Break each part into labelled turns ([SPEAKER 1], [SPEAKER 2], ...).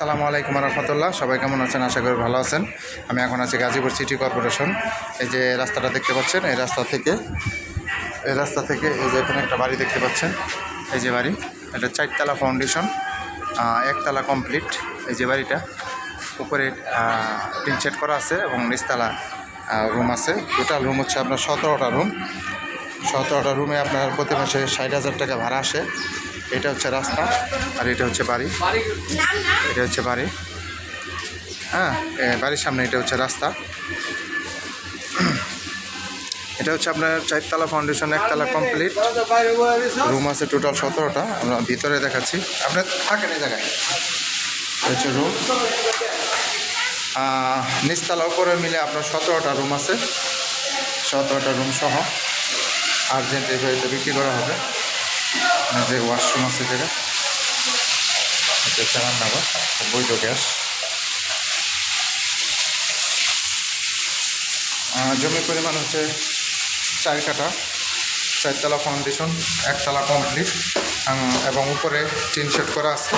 [SPEAKER 1] আসসালামু আলাইকুম রহমতুল্লাহ। সবাই কেমন আছেন? আশা করি ভালো আছেন। আমি এখন আছি গাজীপুর সিটি কর্পোরেশন এই যে রাস্তাটা দেখতে পাচ্ছেন, এই রাস্তা থেকে, এই রাস্তা থেকে এই যে এখানে একটা বাড়ি দেখতে পাচ্ছেন। এই যে বাড়ি, এটা চারতলা ফাউন্ডেশন একতলা কমপ্লিট এই যে বাড়িটা, উপরে টিন সেট করা আছে এবং নিচতলা রুম আছে। টোটাল রুম হচ্ছে আপনার সতেরোটা রুম সতেরোটা রুমে আপনার প্রতি মাসে ষাট হাজার টাকা ভাড়া আসে। এটা হচ্ছে রাস্তা আর এটা হচ্ছে বাড়ি। এটা হচ্ছে বাড়ি। হ্যাঁ বাড়ির সামনে এটা হচ্ছে রাস্তা। এটা হচ্ছে আপনার চারতলা ফাউন্ডেশন একতলা কমপ্লিট রুম আছে টোটাল সতেরোটা। আমরা ভিতরে দেখাচ্ছি। আপনার থাকেন এই জায়গায়। হচ্ছে রুম নিচতলা উপরে মিলে আপনার সতেরোটা রুম আছে। সতেরোটা রুম সহ। আর্জেন্ট এই বিক্রি করা হবে। যে ওয়াশরুম আছে যেটা এটা রান্নাঘর বৈধ গ্যাস জমির পরিমাণ হচ্ছে চার কাটা চারতলা ফাউন্ডেশন একতলা কমপ্লিট এবং উপরে টিন শেড করা আছে।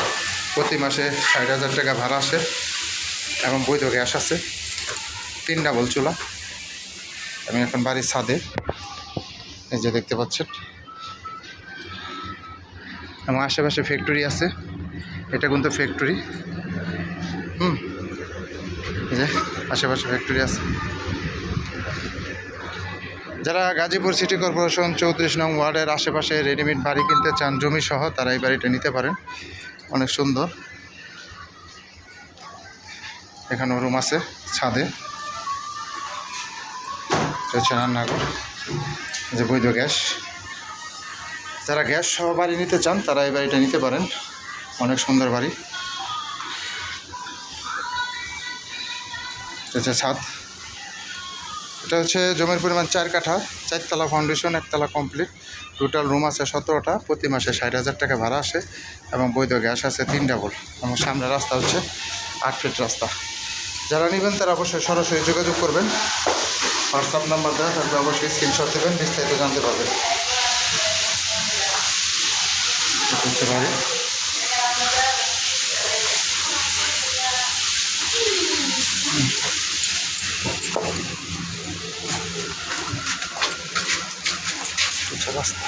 [SPEAKER 1] প্রতি মাসে ষাট হাজার টাকা ভাড়া আসে এবং বৈধ গ্যাস আছে। তিন ডাবল চুলা। আমি এখন বাড়ির ছাদে। এই যে দেখতে পাচ্ছেন। এবং আশেপাশে ফ্যাক্টরি আছে। এটা কিন্তু ফ্যাক্টরি হুম। যে আশেপাশে ফ্যাক্টরি আছে। যারা গাজীপুর সিটি কর্পোরেশন চৌত্রিশ নং ওয়ার্ডের আশেপাশে রেডিমেড বাড়ি কিনতে চান, জমি সহ, তারা এই বাড়িটা নিতে পারেন। অনেক সুন্দর। এখানেও রুম আছে, ছাদে। রান্নাঘর। যে বৈধ গ্যাস। যারা গ্যাস সহ বাড়ি নিতে চান, তারা এই বাড়িটা নিতে পারেন। অনেক সুন্দর বাড়ি। এটা ছাদ। এটা হচ্ছে জমির পরিমাণ চার কাঠা, চারতলা ফাউন্ডেশন একতলা কমপ্লিট টোটাল রুম আছে সতেরোটা, প্রতি মাসে ষাট হাজার টাকা ভাড়া আসে এবং বৈধ গ্যাস আছে তিন ডাবল এবং সামনে রাস্তা হচ্ছে আট ফিট রাস্তা। যারা নেবেন, তারা অবশ্যই সরাসরি যোগাযোগ করবেন। হোয়াটসঅ্যাপ নাম্বার দেওয়া থাকবে, অবশ্যই স্ক্রিনশট দেবেন, বিস্তারিত জানতে পারবেন। এটা হচ্ছে বাড়ি হচ্ছে রাস্তা